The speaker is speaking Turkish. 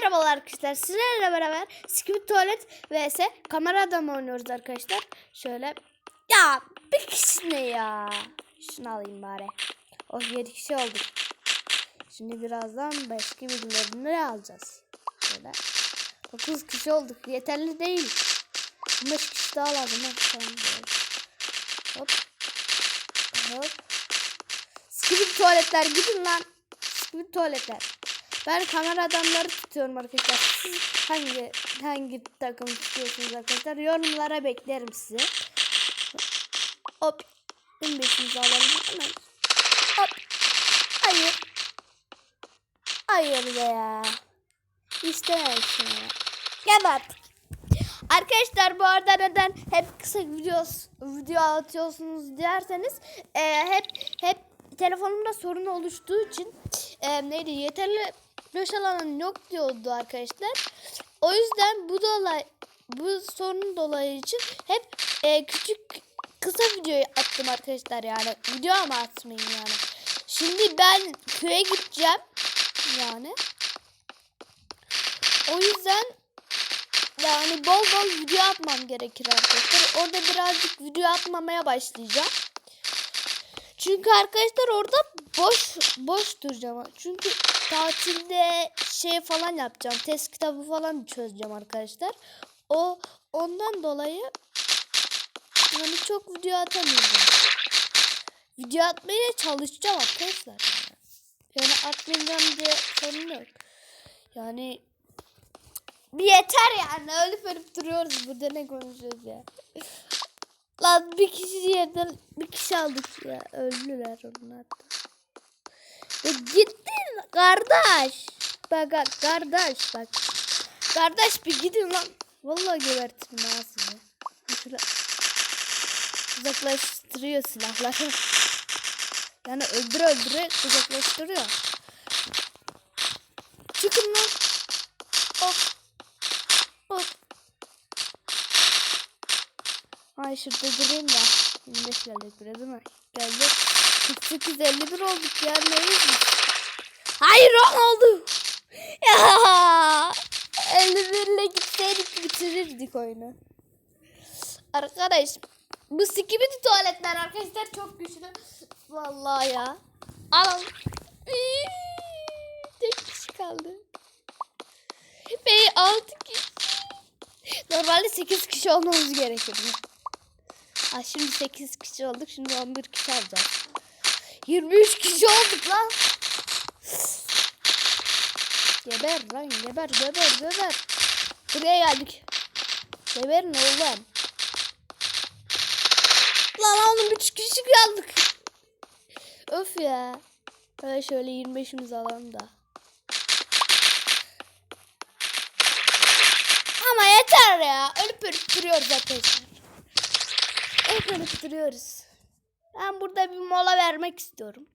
Merhabalar arkadaşlar. Sizlerle beraber Skibidi Tuvalet vs Kamera Adam oynuyoruz arkadaşlar. Şöyle. Ya bir kişi ne ya? Şunu alayım bari. Oh 7 kişi olduk. Şimdi birazdan başka birilerini alacağız. Şöyle. 9 kişi olduk. Yeterli değil. 5 kişi daha lazım. Tamam. Hop. Hop. Skibidi tuvaletler gidin lan. Skibidi tuvaletler. Ben kamera adamları tutuyorum arkadaşlar. Hangi hangi takım tutuyorsunuz arkadaşlar? Yorumlara beklerim sizi. Hop. 15'imizi alalım hemen. Hop. Hayır. Hayır be ya. İstemiyorsun ya. Geber. Arkadaşlar bu arada neden hep kısa video video atıyorsunuz derseniz e, hep hep telefonumda sorun oluştuğu için e, neydi yeterli flash alanım yok diyordu arkadaşlar. O yüzden bu dolay bu sorun dolayı için hep e, küçük kısa video attım arkadaşlar yani video ama atmayın yani. Şimdi ben köye gideceğim yani. O yüzden yani bol bol video atmam gerekir arkadaşlar. Orada birazcık video atmamaya başlayacağım. Çünkü arkadaşlar orada boş boş duracağım. Çünkü tatilde şey falan yapacağım. Test kitabı falan çözeceğim arkadaşlar. O ondan dolayı yani çok video atamayacağım. Video atmaya çalışacağım arkadaşlar. Yani atmayacağım diye sorun yok. Yani bir yeter yani ölüp ölüp duruyoruz burada ne konuşuyoruz ya. Lan bir kişi yerden bir kişi aldık ya öldüler onlar da. Ya gittin kardeş. Bak kardeş bak. Kardeş bir gidin lan. Vallahi gebertirim ben sizi. Şöyle uzaklaştırıyor silahları. Yani öldüre öldüre uzaklaştırıyor. Çıkın lan. Hop. Hop. Ay şurada durayım da. 25 geldik buraya değil mi? Geldi. 48 51 olduk ya. Neyiz biz? Hayır 10 oldu. Ya. 51 ile gitseydik bitirirdik oyunu. Arkadaş bu sikibidi tuvaletler arkadaşlar çok güçlü. Vallahi ya. İyi, Tek kişi kaldı. Bey 6 kişi. Normalde 8 kişi olmamız gerekirdi. Ha, şimdi 8 kişi olduk. Şimdi 11 kişi alacağız. 23 kişi olduk lan. Geber lan geber geber geber. Buraya geldik. Geberin oğlum. Lan oğlum 3 kişi kaldık. Öf ya. Böyle şöyle 25'imizi alalım da. Ama yeter ya. Ölüp ölüp duruyoruz arkadaşlar. Duruyoruz. Ben burada bir mola vermek istiyorum.